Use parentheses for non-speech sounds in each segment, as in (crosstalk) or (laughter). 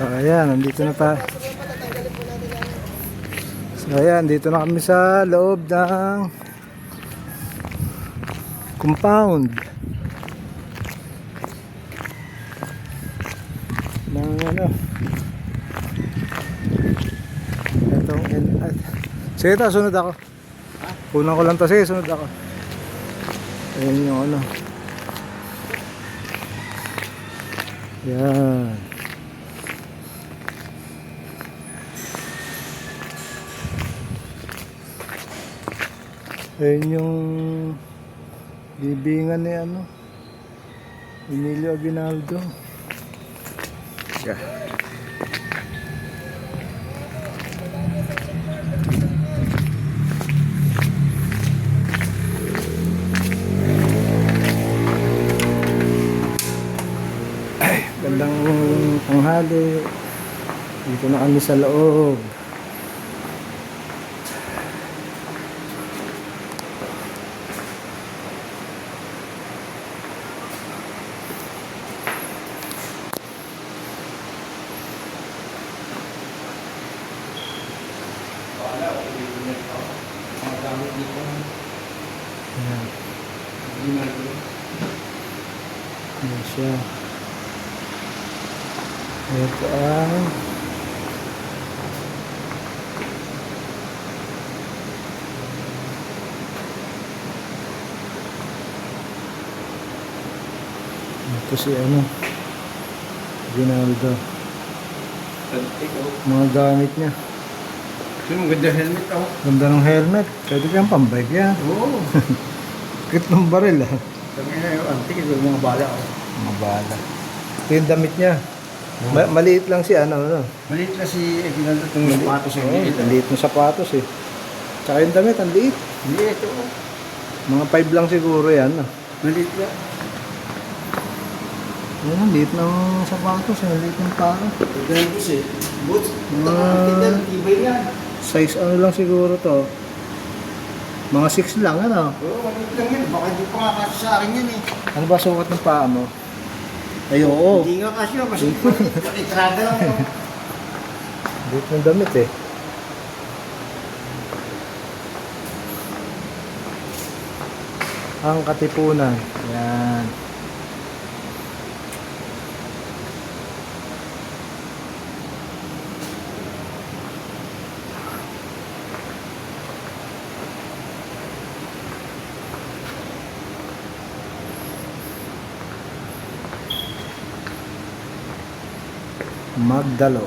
So ayan, nandito na tayo. So ayan, dito na kami sa loob ng compound. Ng ano. Itong, sige ta, sunod ako. Kunan ko lang to, sige, sunod ako. Ayan yung ano. Yan. Ayun yung bibingan ni ano Emilio Aguinaldo. Yeah. Ay, gandang tanghali. Dito na kami sa loob. Ayan. Ayan siya. Ito ang ito si ano Ginaldo mga gamit niya Yung ganda helmet ako. ganda ng helmet pwede kang pambike yan Oo. (laughs) kit ng baril ah Sabi nga yung antik, ito yung mga bala ako. mga bala ito yung damit niya Ma- maliit lang si ano ano Maliit na si Eginaldo itong sapatos yung Oo, liit. ang liit ng sapatos eh. Tsaka yung damit, ang liit. Hindi, ito. Mga 5 lang siguro yan. ah. Maliit na. Yan, ang liit ng sapatos, eh, ang liit ng paa. Bus eh. Boots. Tindan, tibay yan. Size ano lang siguro to. Mga 6 lang, ano? Oo, maliit lang yan. Baka hindi pa nga kasi sa akin yan eh. Ano ba sukat ng paa mo? Ay, oo. Hindi nga kasi yun. Kasi itrada lang yun. Liit ng damit eh. Ang katipunan. Yan. Magdalo.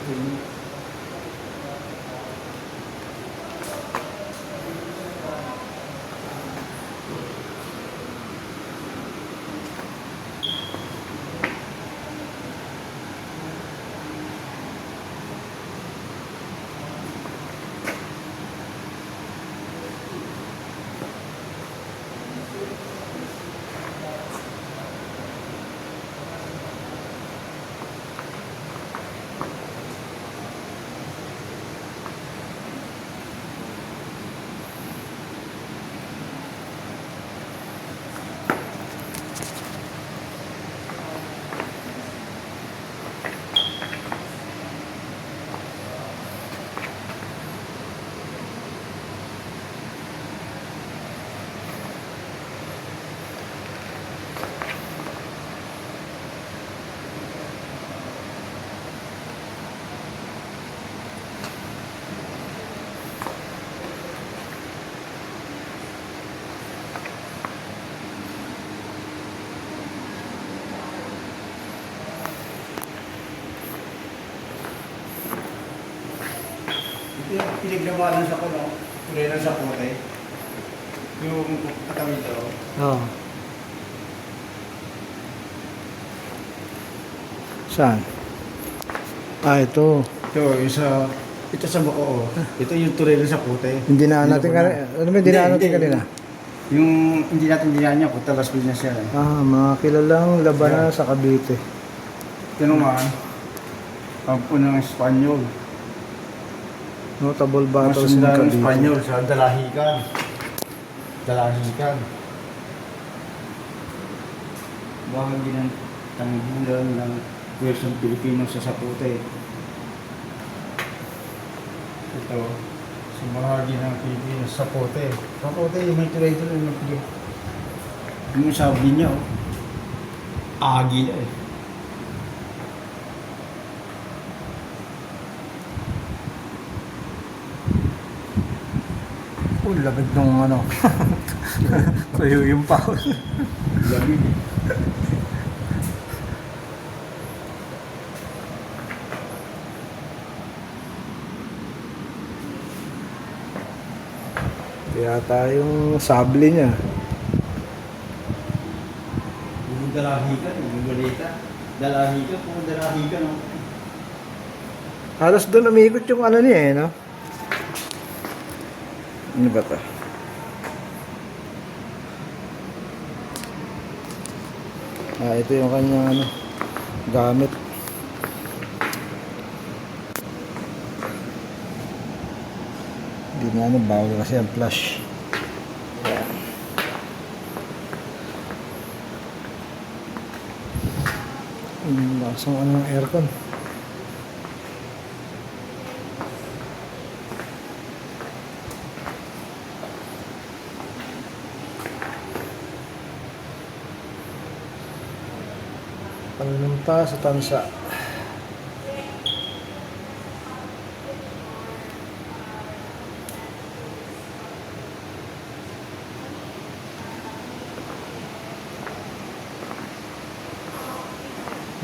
Ito yung pinaglamanan sa kuno. Kulay lang sa kote. Yung katabi ito. Oo. Saan? Ah, ito. Ito, yung sa... Ito sa Bacoo. Ito yung lang sa kote. Hindi na natin Hindi kanina. Ano ba, hindi na natin kanina? Yung hindi natin dinaan niya, kung talas business yan. Eh. Ah, mga kilalang labanan sa Cavite. Tinumaan, ang unang Espanyol. Notable battles ng ng Cavite. Espanyol sa Dalahican. Dalahican. Bahagi ng tanggulan ng pwersong Pilipino sa Sapote. Ito, sa bahagi ng Pilipino sa Sapote. Sapote, may tuloy doon yung Pilipino. Yung sabi niya, oh, agila eh. Oh, labig nung ano. (laughs) Tuyo yung pao. Lamig eh. Kaya tayong sable niya. Yung dalahican, yung balita. Dalahican, kung dalahican, oh. Halos doon umikot yung ano niya eh, no? Ano ba to? Ah, ito yung kanyang ano, gamit. Hindi na ano, bawal kasi ang flash. Ayan. Ang lakas ng ano ng aircon. Panunumpa sa tansa.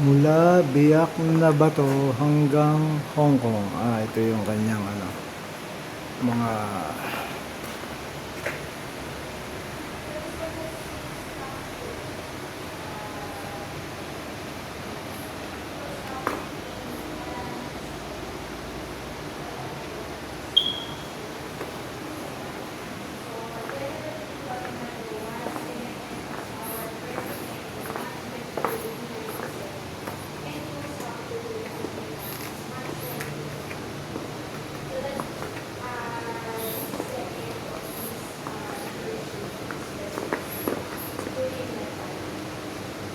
Mula Biak na Bato hanggang Hong Kong. Ah, ito yung kanyang ano, mga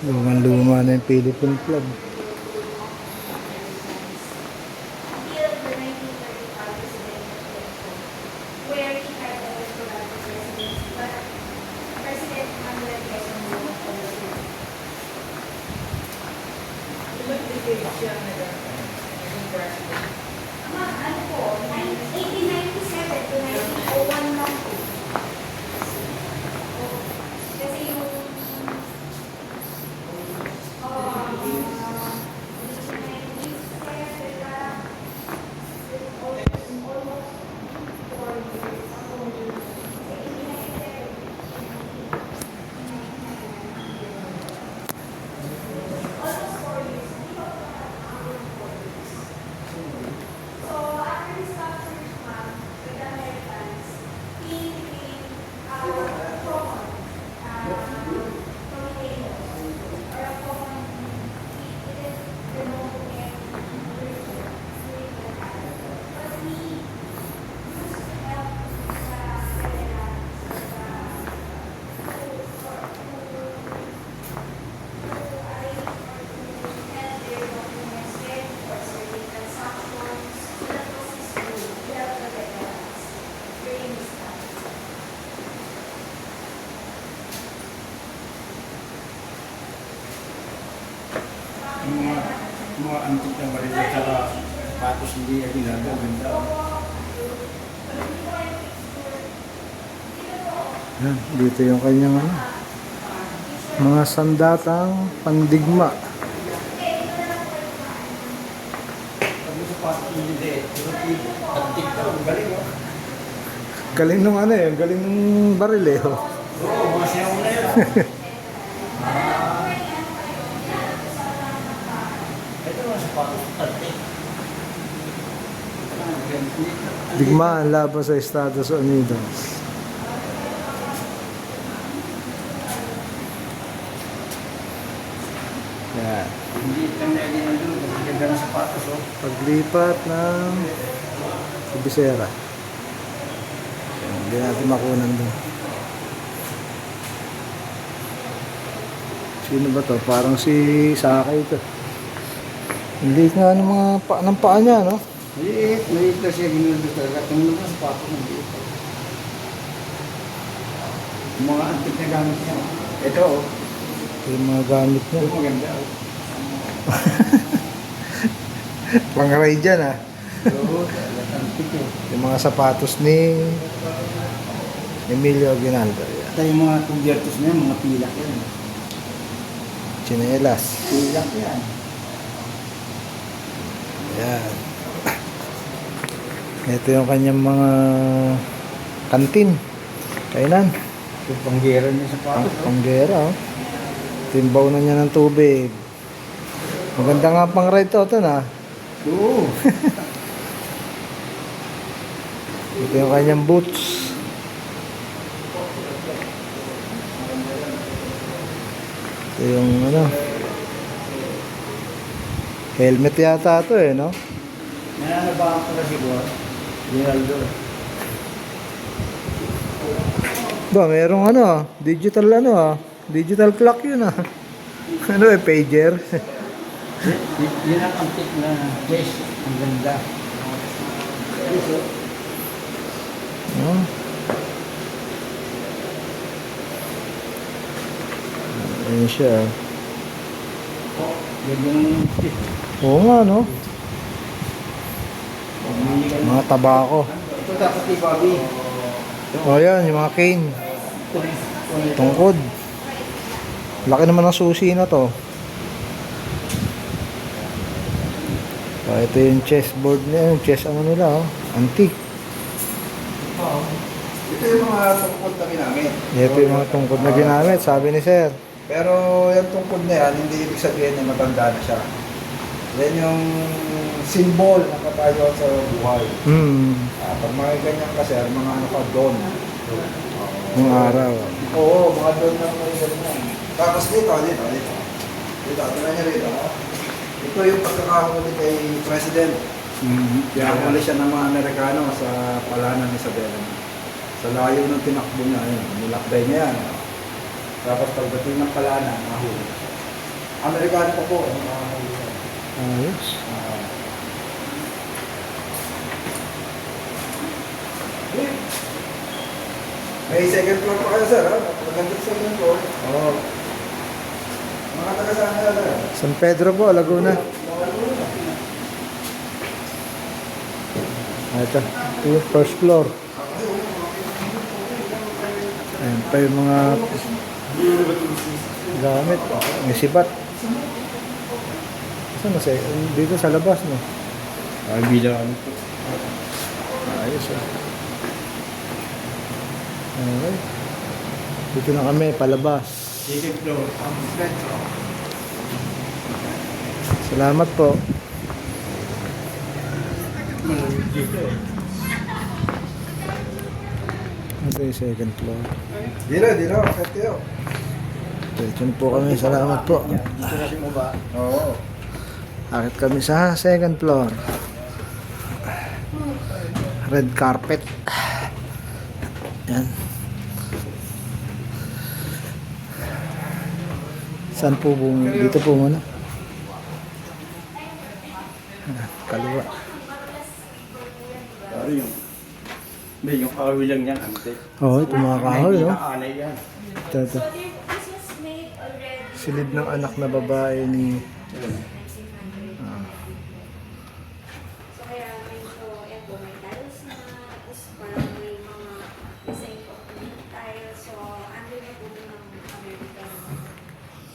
lumang-luma na yung Philippine flag. where he had the electoral president, but President Manuel Quezon Jr. policy. Ama, ano po, 1897 to 1901 lang po. Oh, Kasi yung um, 1897, parang almost four years ako. Kasi 1897, almost four years. Hindi pa po nakakabot ng four years. So, after his capture ma'am, with the Americans, he became our common uh, commentator or a common, he didn't promote him during the time. But he used to help sa Canada, sa Yung mga, yung mga antik na baril at saka patos hindi yung ginagawa. Ganda. Yan, dito yung kanyang ano, mga sandatang pandigma. Galing nung ano eh, galing nung baril eh. oh. Oo, mga siyaw na yan. (laughs) digmaan laban sa Estados Unidos. Yan. Hindi ka nagiging maganda ng sapatos oh. Paglipat ng Ibisera. Hindi natin makunan doon. Sino ba to? Parang si Sakay to. Hindi nga ng mga pa, ng paa niya, no? Maliit, maliit na siya ginulo talaga. Tingnan mo sa sapatos, maliit. Yung mga antik na gamit niya. oh. Ito, oh. Ito yung mga gamit niya. Ito maganda, oh. (laughs) Pang-ride dyan, ah. Oo, antik, eh. Yung mga sapatos ni Emilio Aguinaldo. Ito yung mga kubyertos niya, mga pilak yan. Chinelas. Pilak yan. Yan. Ito yung kanyang mga kantin. Kainan. Yung panggera niya sa Ang sapatos, oh. panggera, oh. Timbaw na niya ng tubig. Maganda nga pang ride to, ito na. Oo. (laughs) Ito yung kanyang boots. Ito yung ano. Helmet yata ito eh, no? Nananabahan ko na siguro. Rinaldo. Ba, merong ano, ah, digital ano ah. Digital clock yun ah. (laughs) Ano eh, pager. Yun ang antik na case. Ang ganda. Yes, oh. no? Ayun siya. ah. Oo nga, no? Mga tabako. Ito dapat ni Bobby. O yan, yung mga cane. Tungkod. Laki naman ng susi na to. O, ito yung chessboard niya, yung chess ano nila, oh. Antique. Ito yung mga tungkod na ginamit. Ito yung mga tungkod na ginamit, sabi ni Sir. Pero yung tungkod na yan, hindi ibig sabihin na matanda na siya. Yan yung symbol ng katayuan sa buhay. Hmm, Ah, pag mga ganyan kasi, mga ano ka, doon. yung araw. Oo, mga doon na mga ganyan. Tapos dito, dito, dito. Dito, tingnan niyo rito. Ito yung pagkakahuli kay President. Mm-hmm. Pinakahuli siya ng mga Amerikano sa palanan ni Isabela. Sa layo ng tinakbo niya, yun, nilakbay niya yan. Tapos pagdating ng palanan, nahuli. Amerikano pa po, ang yan. Ayos. May second floor pa kayo, sir, ha? Maganda sa second floor. Oo. Mga taga saan na, sir? San Pedro po, Laguna. Ito, first floor. Ayan pa yung mga gamit. May sibat. Saan na siya? Dito sa labas, no? Ay, bilang ano po. Ayos, ah. Okay. Dito na kami, palabas. Second floor. Ang centro. Salamat po. Dito yung second floor. Akit kayo. Diretso na po kami. Salamat po. Dito na si mo ba? Oo. Akit kami sa second floor. Red carpet. Yan. Saan po po? Dito po muna. Ah, Kaliwa. Ano yung... Hindi, yung kahoy lang yan, antik. Oo, oh, ito mga kahoy, no? Ito, ito. Silid ng anak na babae ni... So kaya may ito, eto, may tiles na, tapos parang may mga design of green tiles. So, under na po ng American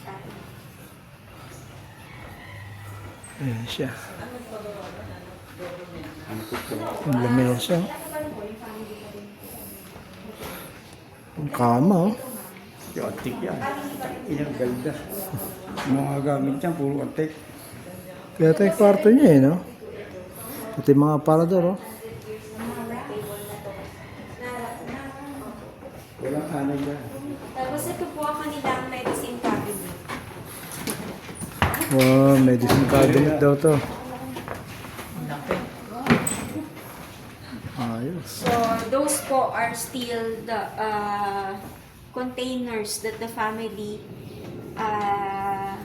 tile. Ayan siya. Lamesa. Ang kama, oh. Yung antik yan. Ilang ganda. Mga gamit niya, puro antik. Kaya ito yung kwarto niya, eh, no? Pati mga aparador, oh. Walang anay yan. Tapos ito po ang kanilang medicine cabinet. Wow, medicine cabinet daw to. Ayos. So those po are still the uh, containers that the family uh,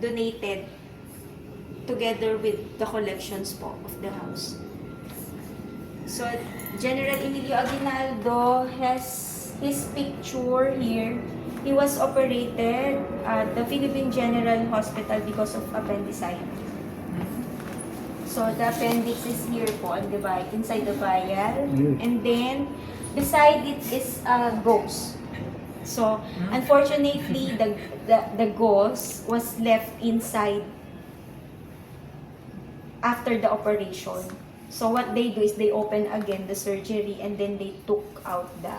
donated together with the collections po of the house. So General Emilio Aguinaldo has his picture here. He was operated at the Philippine General Hospital because of appendicitis. So the appendix is here po on the vi- inside the vial. Mm. And then beside it is a gauze. So unfortunately the, the the gauze was left inside after the operation. So what they do is they open again the surgery and then they took out the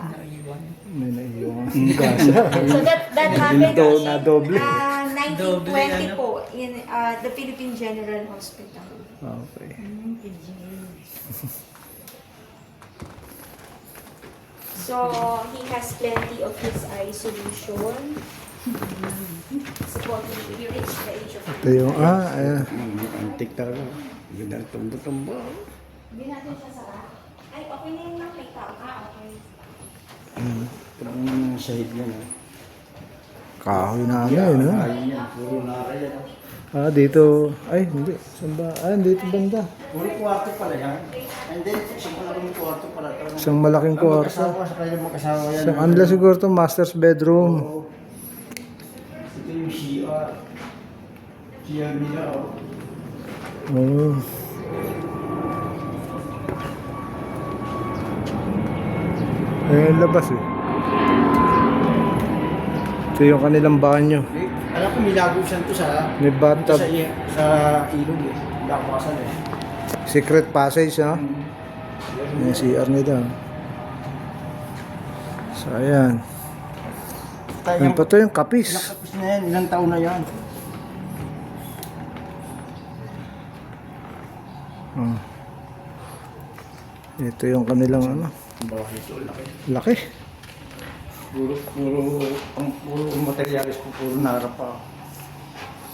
May. (laughs) So that that (laughs) happened in uh, 1920 Doble, ano? po in uh, the Philippine General Hospital. Okay. So he has plenty of his eye solution. Supposedly, he reached the age of Ito yung, ah, ayan. Antik talaga. Ganda tumbo-tumbo. Hindi natin siya sara. Ay, okay na yung nakita. Ah, okay. Parang sahid yan. ah. Kahoy na ano yun, no? Ayun yan. Puro nara yan. Ah. Dito. Ay, hindi. Saan ba? Ah, dito banda. Puro kwarto pala yan. And then, isang malaking kwarto pala. Talagang- Isang malaking Ang kwarto. Mag-asawa sa kanilang mag-asawa yan. Isang anla siguro to master's bedroom. Oo. Ito yung CR. CR nila. oh. Oh. Ayan yung labas eh. Ito yung kanilang banyo. Eh, Alam ko milagusan to sa May ito bathtub. sa, sa ilog eh. Hindi ako makasal eh. Secret passage, ha? Yung CR nila. So, ayan. Tayo Yan pa to yung kapis. Nakapos na yan. Ilang taon na yan. Oh. Ito yung kanilang ano. Bakit ito laki? Laki. Puro, puro, ang puro materialis ko, puro narap pa.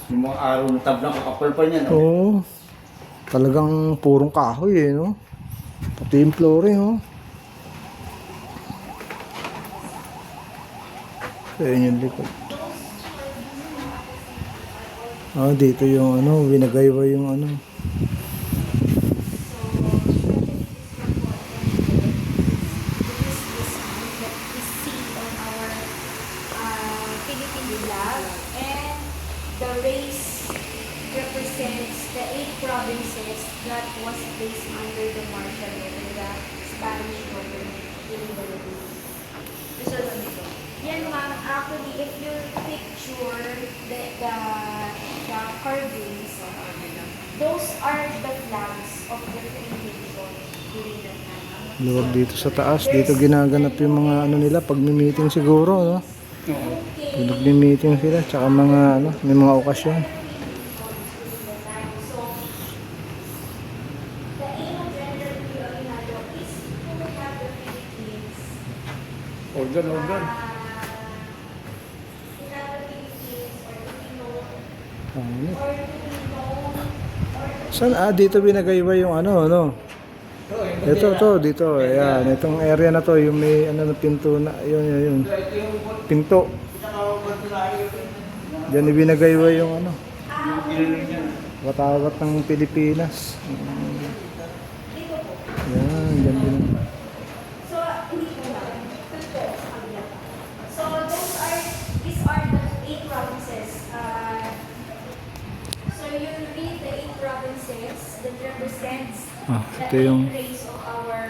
Yung mga araw na tabla, kakapal pa niya, no? Oo. Talagang purong kahoy eh, no? Pati yung flooring, oh. Ayan yung likod. Ah, dito yung ano, winagaywa yung ano. that we see on our uh, Philippine flag. And the race represents the eight provinces that was placed under the martial law in the Spanish government in the Philippines. So, yan ma'am, actually, if you picture the, the, carvings, those are the flags of the three nations during that time. Dito sa taas. Dito ginaganap yung mga ano nila, pag may meeting siguro, no? Oo. Pag nagmi-meeting sila, tsaka mga ano, may mga okasyon. The aim of General Pio Aguinaldo is to have the Philippines, Organ, organ. uh, to have the Philippines or to be known, Ano? or to be known, or to Saan? Ah, dito binagaywa yung ano, ano? Ito, to, dito. Ayan, itong area na to, yung may ano na pinto na, yun, yun, yun. Pinto. Diyan ibinagaywa yung ano, watawat ng Pilipinas. Yan, ito yung- eight race of our...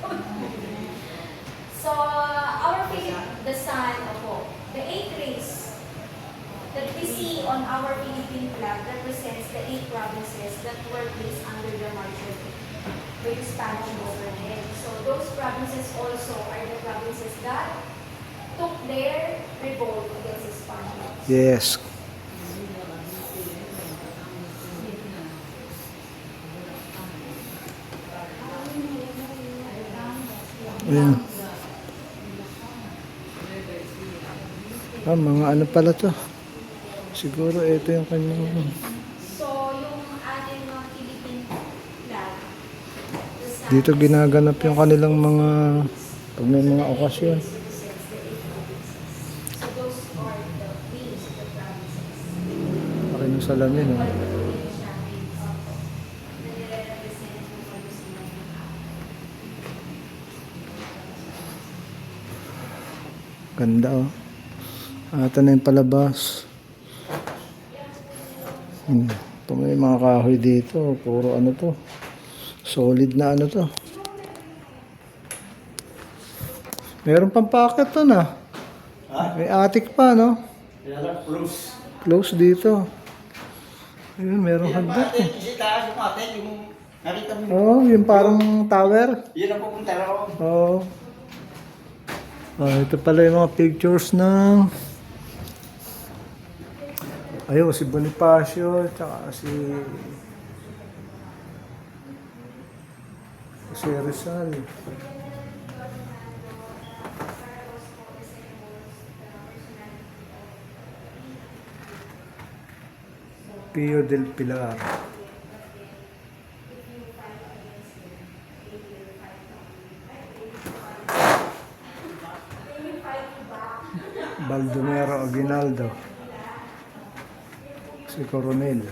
(laughs) so, our Philip, the sun, opo, the eight race that we see on our Philippine flag represents the eight provinces that were placed under the martial law by the Spanish government. So those provinces also are the provinces that took their revolt against the Spaniards. Yes. Ayan. Ah, mga ano pala to. Siguro ito yung kanyang... So, yung ating mga Philippine flag, Dito ginaganap yung kanilang mga... Pag may mga okasyon. represents the equinox. So, those are the wings of the provinces. Laki ng salamin, oh. Pag tuloy siya, may opo, na nire-represent yung kalusugan ng tao. Ganda, oh. Ah, ito na yung palabas. Hmm. Ito may mga kahoy dito. Puro ano to. Solid na ano to. Meron pang packet to na. Ha? May attic pa, no? Close. Close dito. Ayun, ba, ate? Yung taas yung ate, yung nakita mo. Oo, oh, yung parang tower. Yun ang pupunta ako. Oo. Oh, ito pala yung mga pictures ng... Ayun, si Bonifacio, tsaka si... Si Rizal. Pio del Pilar. Baldomero Aguinaldo. Si Coronel.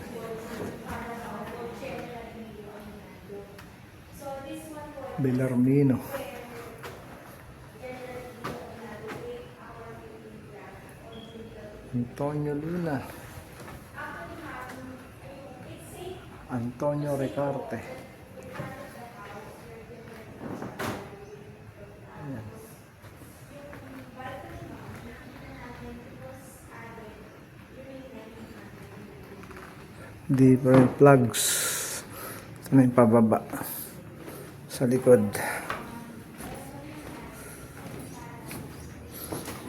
Belarmino. Antonio Luna. Antonio Recarte. Ayan. Deeper plugs. Ito na yung pababa. Sa likod.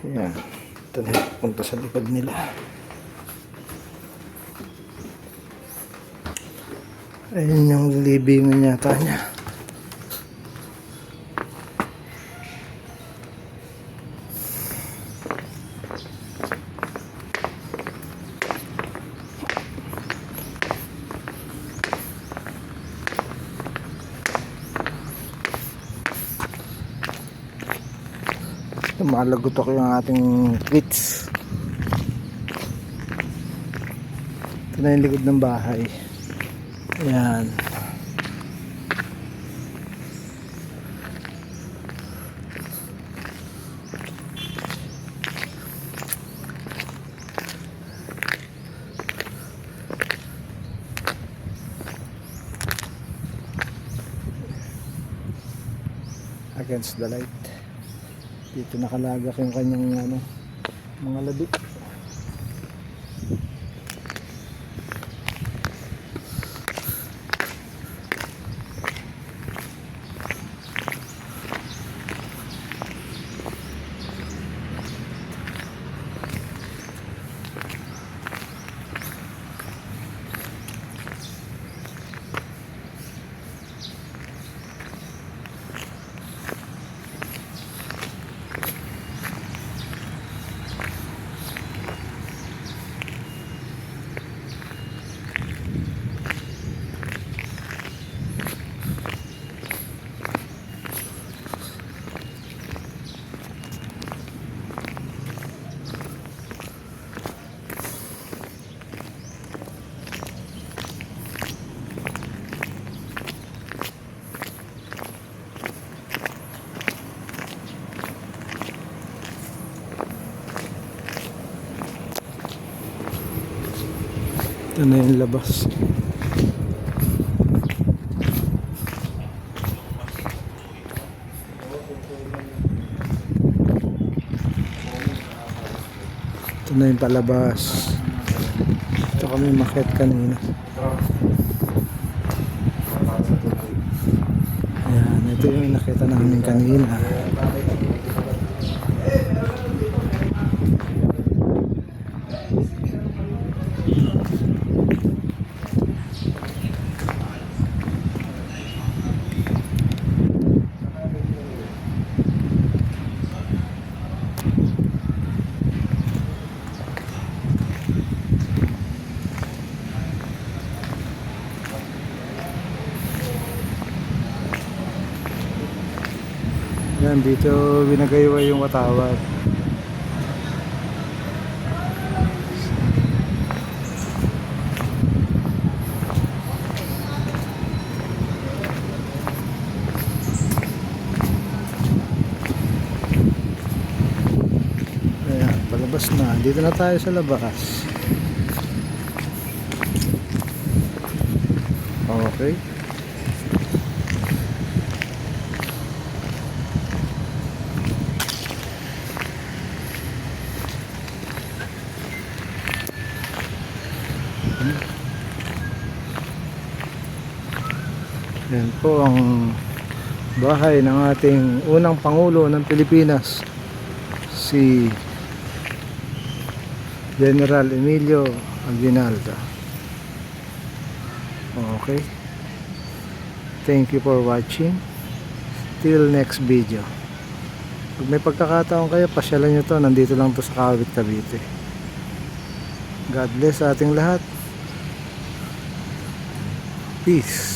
Ayan. Ito na punta sa likod nila. Ayun yung yata niya. Ako yung ating tweets. Ito na yung likod ng bahay. Ayan. Against the light. Dito nakalagak yung kanyang ano, mga labi. Ito na yung labas. Ito na yung palabas. Ito kami makit kanina. Ayan, ito yung nakita namin kanina. Yan, dito binagaywa yung watawat. Ayan, palabas na. Dito na tayo sa labas. Okay. Yan po ang bahay ng ating unang Pangulo ng Pilipinas, si General Emilio Aguinaldo. Okay. Thank you for watching. Till next video. Pag may pagkakataon kayo, pasyalan nyo to. Nandito lang to sa Kawit, Cavite. God bless sa ating lahat. Peace.